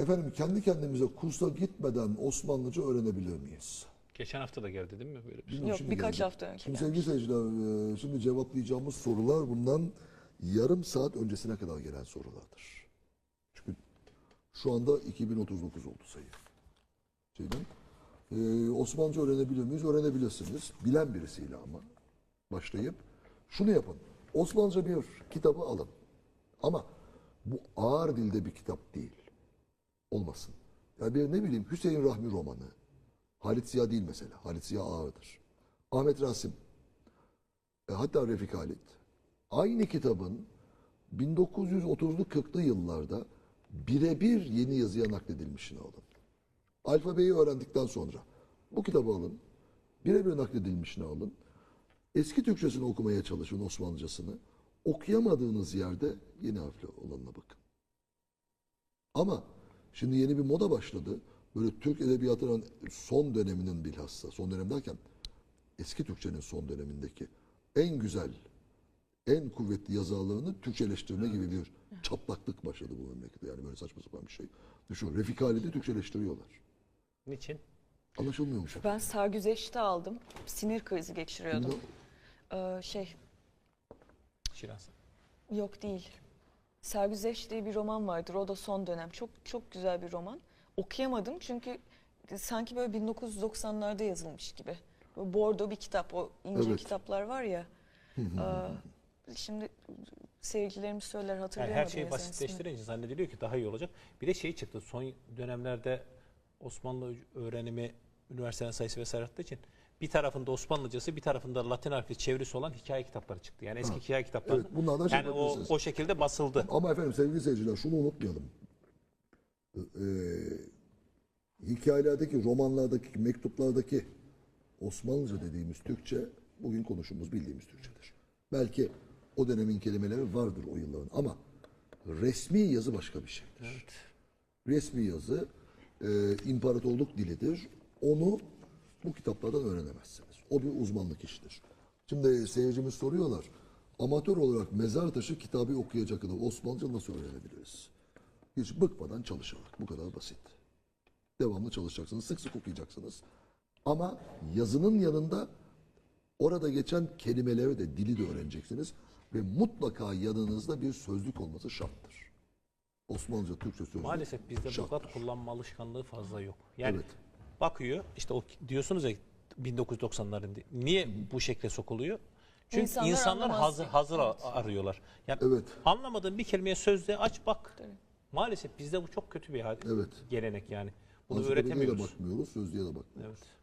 Efendim kendi kendimize kursa gitmeden Osmanlıca öğrenebilir miyiz? Geçen hafta da geldi değil mi böyle bir şey? Yok şimdi birkaç gelecek. hafta önce Şimdi sevgili seyirciler, e, şimdi cevaplayacağımız sorular bundan yarım saat öncesine kadar gelen sorulardır. Çünkü şu anda 2039 oldu sayı. Şeyden. E, Osmanlıca öğrenebiliyor muyuz? Öğrenebilirsiniz. Bilen birisiyle ama başlayıp şunu yapın. Osmanlıca bir kitabı alın. Ama bu ağır dilde bir kitap değil. Olmasın. Yani bir ne bileyim Hüseyin Rahmi romanı. Halit Ziya değil mesela. Halit Ziya ağırdır. Ahmet Rasim. E, hatta Refik Halit. Aynı kitabın 1930'lu 40'lı yıllarda birebir yeni yazıya nakledilmişini alın. Alfabeyi öğrendikten sonra bu kitabı alın. Birebir nakledilmişini alın. Eski Türkçesini okumaya çalışın Osmanlıcasını. Okuyamadığınız yerde yeni harfli olanına bakın. Ama şimdi yeni bir moda başladı. Böyle Türk edebiyatının son döneminin bilhassa, son dönem derken eski Türkçenin son dönemindeki en güzel, en kuvvetli yazarlarını Türkçeleştirme gibi bir çatlaklık başladı bu memlekette. Yani böyle saçma sapan bir şey. Düşün, Refik Halid'i Türkçeleştiriyorlar. Niçin? Anlaşılmıyormuş. Ben Sargüzeş'te aldım. Sinir krizi geçiriyordum. Ee, şey Şiraz. yok değil. Sargüzeş diye bir roman vardır. O da son dönem. Çok çok güzel bir roman. Okuyamadım çünkü sanki böyle 1990'larda yazılmış gibi. Böyle bordo bir kitap. O ince Evet. kitaplar var ya. Ee, şimdi seyircilerimiz söyler Yani hatırlayamadım. her şeyi basitleştirince zannediliyor ki daha iyi olacak. Bir de şey çıktı son dönemlerde Osmanlı öğrenimi üniversitenin sayısı vesaire arttığı için bir tarafında Osmanlıcası bir tarafında Latin harfli çevresi olan hikaye kitapları çıktı. Yani eski hikaye kitapları. Evet, bunlardan şey yani o, o şekilde basıldı. Ama efendim sevgili seyirciler şunu unutmayalım. Ee, hikayelerdeki, romanlardaki, mektuplardaki Osmanlıca dediğimiz Türkçe bugün konuştuğumuz bildiğimiz Türkçedir. Belki o dönemin kelimeleri vardır o yılların ama resmi yazı başka bir şeydir. Resmi yazı e, imparatorluk dilidir. Onu bu kitaplardan öğrenemezsiniz. O bir uzmanlık işidir. Şimdi seyircimiz soruyorlar. Amatör olarak mezar taşı kitabı okuyacak kadar Osmanlıca nasıl öğrenebiliriz? Hiç bıkmadan çalışarak. Bu kadar basit. Devamlı çalışacaksınız. Sık sık okuyacaksınız. Ama yazının yanında orada geçen kelimeleri de dili de öğreneceksiniz. Ve mutlaka yanınızda bir sözlük olması şarttır. Osmanlıca, Türkçe sözlük. Maalesef bizde şarttır. lugat kullanma alışkanlığı fazla yok. Yani Evet. Bakıyor işte o diyorsunuz ya 1990'ların di- niye bu şekle sokuluyor? Çünkü İnsanlar insanlar, anlamaz. hazır hazır a- arıyorlar. Yani Evet. anlamadığın bir kelimeye sözde aç bak. Maalesef bizde bu çok kötü bir Evet. gelenek yani. Bunu Ansiklopediye de öğretemiyoruz. bakmıyoruz, sözlüğe de bakmıyoruz. Evet.